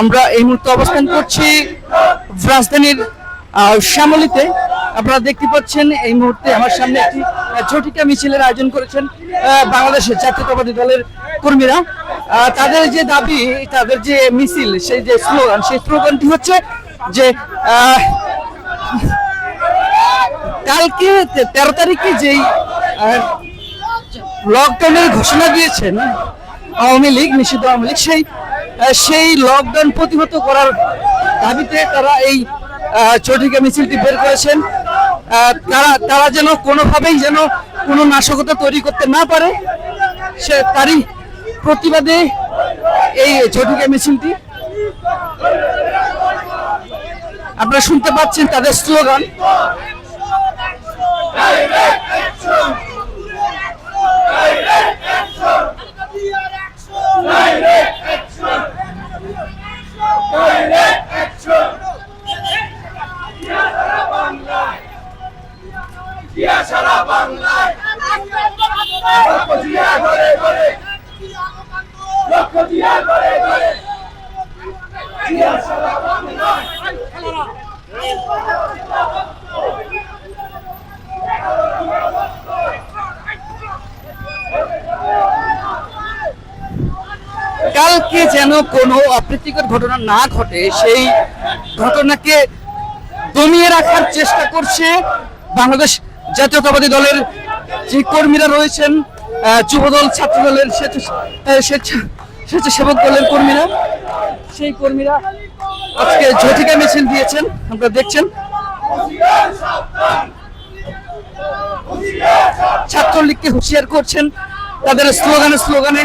আমরা এই মুহূর্তে অবস্থান করছি রাজধানীর শ্যামলীতে। আপনারা দেখতে পাচ্ছেন এই মুহূর্তে আমার সামনে একটি ঝটিকা মিছিলের আয়োজন করেছেন বাংলাদেশের জাতীয়তাবাদী দলের কর্মীরা। তাদের যে দাবি, তাদের যে মিছিল, সেই যে স্লোগান, সেই স্লোগানটি হচ্ছে যে কালকে তেরো তারিখে যেই লকডাউনের ঘোষণা দিয়েছেন আওয়ামী লীগ, নিষিদ্ধ আওয়ামী লীগ, সেই সেই লকডাউন প্রতিহত করার দাবিতে তারা এই চটিকা মিছিলটি বের করেছেন। তারা তারা যেন কোনোভাবেই যেন কোনো নাশকতা তৈরি করতে না পারে, সে তারই প্রতিবাদে এই চটিকা মিছিলটি আপনারা শুনতে পাচ্ছেন তাদের স্লোগান। জিয়া সারা বাংলায়। কালকে যেন কোনো অপ্রীতিকর ঘটনা না ঘটে, সেই ঘটনাকে দমিয়ে রাখার চেষ্টা করছে বাংলাদেশ জাতীয়তাবাদী দলের যে কর্মীরা রয়েছেন যুবদল ছাত্র দলের স্বেচ্ছা- স্বেচ্ছাসেবক দলের কর্মীরা, সেই কর্মীরা আজকে ঝটিকা মিছিল দিয়েছেন, আপনারা দেখছেন। ছাত্রলীগকে হুঁশিয়ার করছেন, তাদের স্লোগানে স্লোগানে।